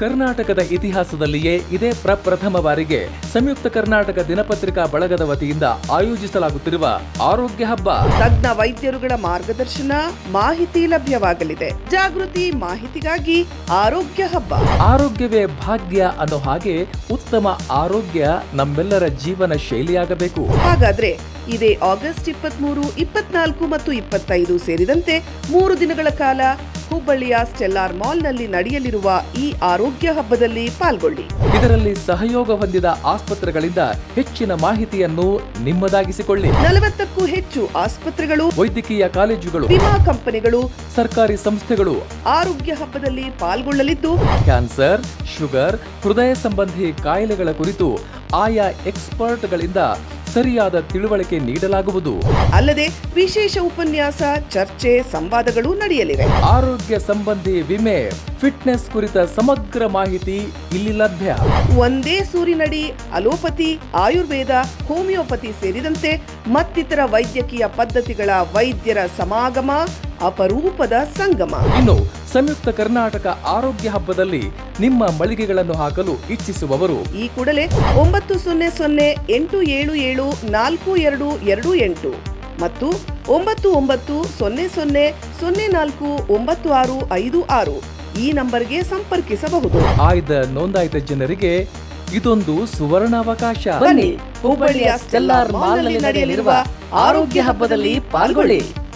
ಕರ್ನಾಟಕದ ಇತಿಹಾಸದಲ್ಲಿಯೇ ಇದೇ ಪ್ರಪ್ರಥಮ ಬಾರಿಗೆ ಸಂಯುಕ್ತ ಕರ್ನಾಟಕ ದಿನಪತ್ರಿಕಾ ಬಳಗದ ವತಿಯಿಂದ ಆಯೋಜಿಸಲಾಗುತ್ತಿರುವ ಆರೋಗ್ಯ ಹಬ್ಬ. ತಜ್ಞ ವೈದ್ಯರುಗಳ ಮಾರ್ಗದರ್ಶನ ಮಾಹಿತಿ ಲಭ್ಯವಾಗಲಿದೆ. ಜಾಗೃತಿ ಮಾಹಿತಿಗಾಗಿ ಆರೋಗ್ಯ ಹಬ್ಬ. ಆರೋಗ್ಯವೇ ಭಾಗ್ಯ ಅನ್ನೋ ಹಾಗೆ ಉತ್ತಮ ಆರೋಗ್ಯ ನಮ್ಮೆಲ್ಲರ ಜೀವನ ಶೈಲಿಯಾಗಬೇಕು. ಹಾಗಾದ್ರೆ ಇದೇ ಆಗಸ್ಟ್ ಇಪ್ಪತ್ಮೂರು ಇಪ್ಪತ್ನಾಲ್ಕು ಮತ್ತು ಇಪ್ಪತ್ತೈದು ಸೇರಿದಂತೆ ಮೂರು ದಿನಗಳ ಕಾಲ ಹುಬ್ಬಳ್ಳಿಯ ಸ್ಟೆಲ್ಲಾರ್ ಮಾಲ್ನಲ್ಲಿ ನಡೆಯಲಿರುವ ಈ ಆರೋಗ್ಯ ಹಬ್ಬದಲ್ಲಿ ಪಾಲ್ಗೊಳ್ಳಿ. ಇದರಲ್ಲಿ ಸಹಯೋಗ ಹೊಂದಿದ ಆಸ್ಪತ್ರೆಗಳಿಂದ ಹೆಚ್ಚಿನ ಮಾಹಿತಿಯನ್ನು ನಿಮ್ಮದಾಗಿಸಿಕೊಳ್ಳಿ. ನಲವತ್ತಕ್ಕೂ ಹೆಚ್ಚು ಆಸ್ಪತ್ರೆಗಳು ವೈದ್ಯಕೀಯ ಕಾಲೇಜುಗಳು ವಿಮಾ ಕಂಪನಿಗಳು ಸರ್ಕಾರಿ ಸಂಸ್ಥೆಗಳು ಆರೋಗ್ಯ ಹಬ್ಬದಲ್ಲಿ ಪಾಲ್ಗೊಳ್ಳಲಿದ್ದು ಕ್ಯಾನ್ಸರ್ ಶುಗರ್ ಹೃದಯ ಸಂಬಂಧಿ ಕಾಯಿಲೆಗಳ ಕುರಿತು ಆಯಾ ಎಕ್ಸ್ಪರ್ಟ್ಗಳಿಂದ ಸರಿಯಾದ ತಿಳುವಳಿಕೆ ನೀಡಲಾಗುವುದು. ಅಲ್ಲದೆ ವಿಶೇಷ ಉಪನ್ಯಾಸ ಚರ್ಚೆ ಸಂವಾದಗಳು ನಡೆಯಲಿವೆ. ಆರೋಗ್ಯ ಸಂಬಂಧಿ ವಿಮೆ ಫಿಟ್ನೆಸ್ ಕುರಿತ ಸಮಗ್ರ ಮಾಹಿತಿ ಇಲ್ಲಿ ಲಭ್ಯ. ಒಂದೇ ಸೂರಿನಡಿ ಅಲೋಪತಿ ಆಯುರ್ವೇದ ಹೋಮಿಯೋಪತಿ ಸೇರಿದಂತೆ ಮತ್ತಿತರ ವೈದ್ಯಕೀಯ ಪದ್ಧತಿಗಳ ವೈದ್ಯರ ಸಮಾಗಮ ಅಪರೂಪದ ಸಂಗಮ. ಇನ್ನು ಸಂಯುಕ್ತ ಕರ್ನಾಟಕ ಆರೋಗ್ಯ ಹಬ್ಬದಲ್ಲಿ ನಿಮ್ಮ ಮಳಿಗೆಗಳನ್ನು ಹಾಕಲು ಇಚ್ಛಿಸುವವರು. ಈ ಕೂಡಲೇ ಒಂಬತ್ತು ಸೊನ್ನೆ ಸೊನ್ನೆ ಎಂಟು ಏಳು ಏಳು ನಾಲ್ಕು ಎರಡು ಎರಡು ಎಂಟು ಮತ್ತು ಒಂಬತ್ತು ಒಂಬತ್ತು ಸೊನ್ನೆ ಸೊನ್ನೆ ಸೊನ್ನೆ ನಾಲ್ಕು ಒಂಬತ್ತು ಆರು ಐದು ಆರು ಈ ನಂಬರ್ಗೆ ಸಂಪರ್ಕಿಸಬಹುದು. ಆಯ್ದ ನೋಂದಾಯಿತ ಜನರಿಗೆ ಇದೊಂದು ಸುವರ್ಣಾವಕಾಶ. ಬನ್ನಿ ಹುಬ್ಬಳ್ಳಿಯ ಸ್ಟೆಲ್ಲಾರ್ ಮಾಲ್ನಲ್ಲಿ ನಡೆಯಲಿರುವ ಆರೋಗ್ಯ ಹಬ್ಬದಲ್ಲಿ ಪಾಲ್ಗೊಳ್ಳಿ.